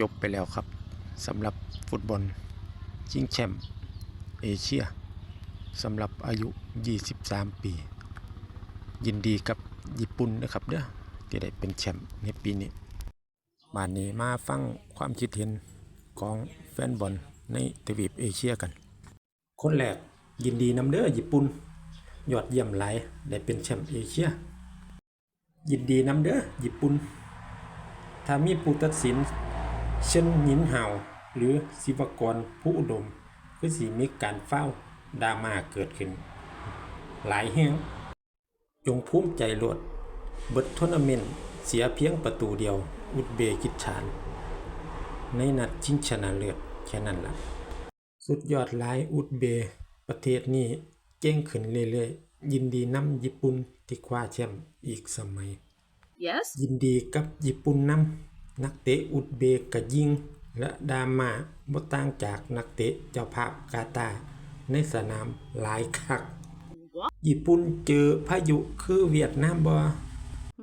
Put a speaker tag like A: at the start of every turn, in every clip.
A: จบไปแล้วครับสำหรับฟุตบอลชิงแชมป์เอเชียสำหรับอายุ 23 ปี ยินดีกับญี่ปุ่นนะครับเด้อที่ได้เป็นแชมป์ในปีนี้บานนี้มาฟังความคิดเห็นของแฟนบอลในทวีปเอเชียกัน คนแรกยินดีนำเด้อญี่ปุ่นยอดเยี่ยมหลายได้เป็นแชมป์เอเชีย ยินดีนำเด้อญี่ปุ่นถ้ามีผู้ตัดสิน เช่นหยินเห่าหรือศิวกรผู้อุดม คือสีมีการเฝ้าวดราม่าเกิดขึ้น หลายแห่งจงภูมิใจโลดเบิดทัวร์นาเมนต์เสียเพียงประตูเดียว อุซเบกิสถาน ในนัดชิงชนะเลิศแค่นั้นล่ะ สุดยอดหลายอุซเบย์ประเทศนี้เก่งขึ้นเรื่อยๆ ยินดีนำญี่ปุ่นที่คว้าแชมป์อีกสมัย
B: Yes?
A: ยินดีกับญี่ปุ่นนำ นักเตะอุซเบกก็ยิง และดราม่าบ่ต่างจากนักเตะเจ้าภาพกาตาร์ในสนามหลายคัก
B: What?
A: ญี่ปุ่นเจอพายุคือเวียดนามบ่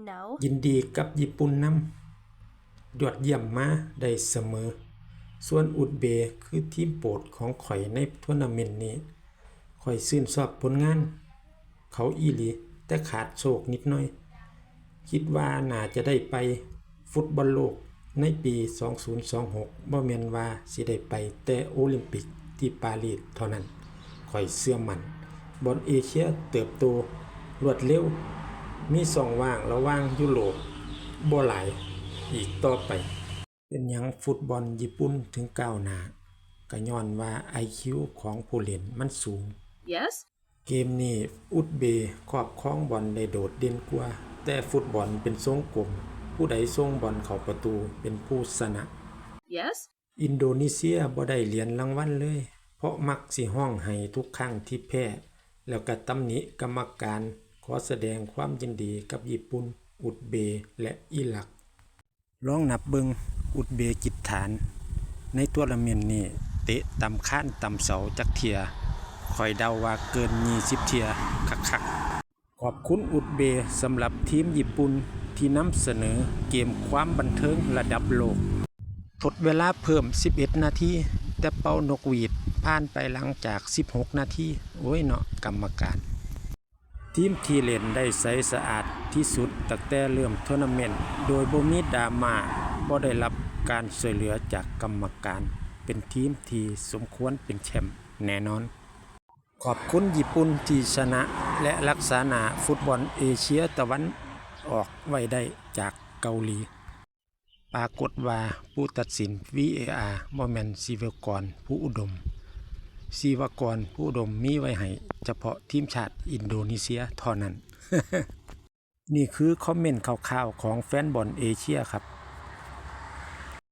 B: No.
A: ยินดีกับญี่ปุ่นนำยอดเยี่ยมมาได้เสมอ ส่วนอุซเบย์คือทีมโปรดของข่อยในทัวร์นาเมนต์นี้ข่อยชื่นชอบผลงาน เขาอีหลีแต่ขาดโชคนิดหน่อย คิดว่าน่าจะได้ไป ฟุตบอลโลกในปี 2026บ่แม่นว่าสิได้ไปแต่โอลิมปิกที่ปารีสเท่านั้นข่อยเชื่อมั่นบอลเอเชียเติบโตรวดเร็ว มีช่องว่างระหว่างยุโรปบ่หลายอีกต่อไป เป็นหยังฟุตบอลญี่ปุ่นถึงก้าวหน้าก็ย้อนว่า IQ ของผู้เล่นมันสูง
B: Yes?
A: เกมนี้อุซเบย์ครอบครองบอลได้โดดเด่นกว่า แต่ฟุตบอลเป็นทรงกลม ผู้ใดส่งบอลเข้าประตูเป็นผู้ชนะ
B: Yes?
A: อินโดนีเซียบ่ได้เหรียญรางวัลเลย เพราะมักสิห้องให้ทุกครั้งที่แพ้ แล้วก็ตำหนิกรรมการขอแสดงความยินดีกับญี่ปุ่น อุซเบย์และอิรักลองนับเบิงอุซเบกิสถาน ในตัวละเมียนนี่เตะตำข้านตำเสาจักเทียคอยเดาว่าเกิน20เทียคักๆ ขอบคุณอุซเบย์สำหรับทีมญี่ปุ่นที่นำเสนอเกมความบันเทิงระดับโลก ทดเวลาเพิ่ม 11 นาที แต่เป่านกหวีดผ่านไปหลังจาก 16 นาที โอ้ยเนาะกรรมการ ทีมที่เล่นได้ใสสะอาดที่สุดตั้งแต่เริ่มทัวร์นาเมนต์ โดยบ่มีดราม่าบ่ได้รับการช่วยเหลือจากกรรมการ เป็นทีมที่สมควรเป็นแชมป์แน่นอน ขอบคุณญี่ปุ่นที่ชนะ และรักษาหนาฟุตบอลเอเชียตะวันออกไว้ได้จากเกาหลี ปรากฏว่าผู้ตัดสิน VAR บ่แม่นศิวกรผู้อุดมศิวกรผู้อุดมมีไว้ให้เฉพาะทีมชาติอินโดนีเซียเท่านั้น นี่คือคอมเมนต์ข่าวๆของแฟนบอลเอเชียครับ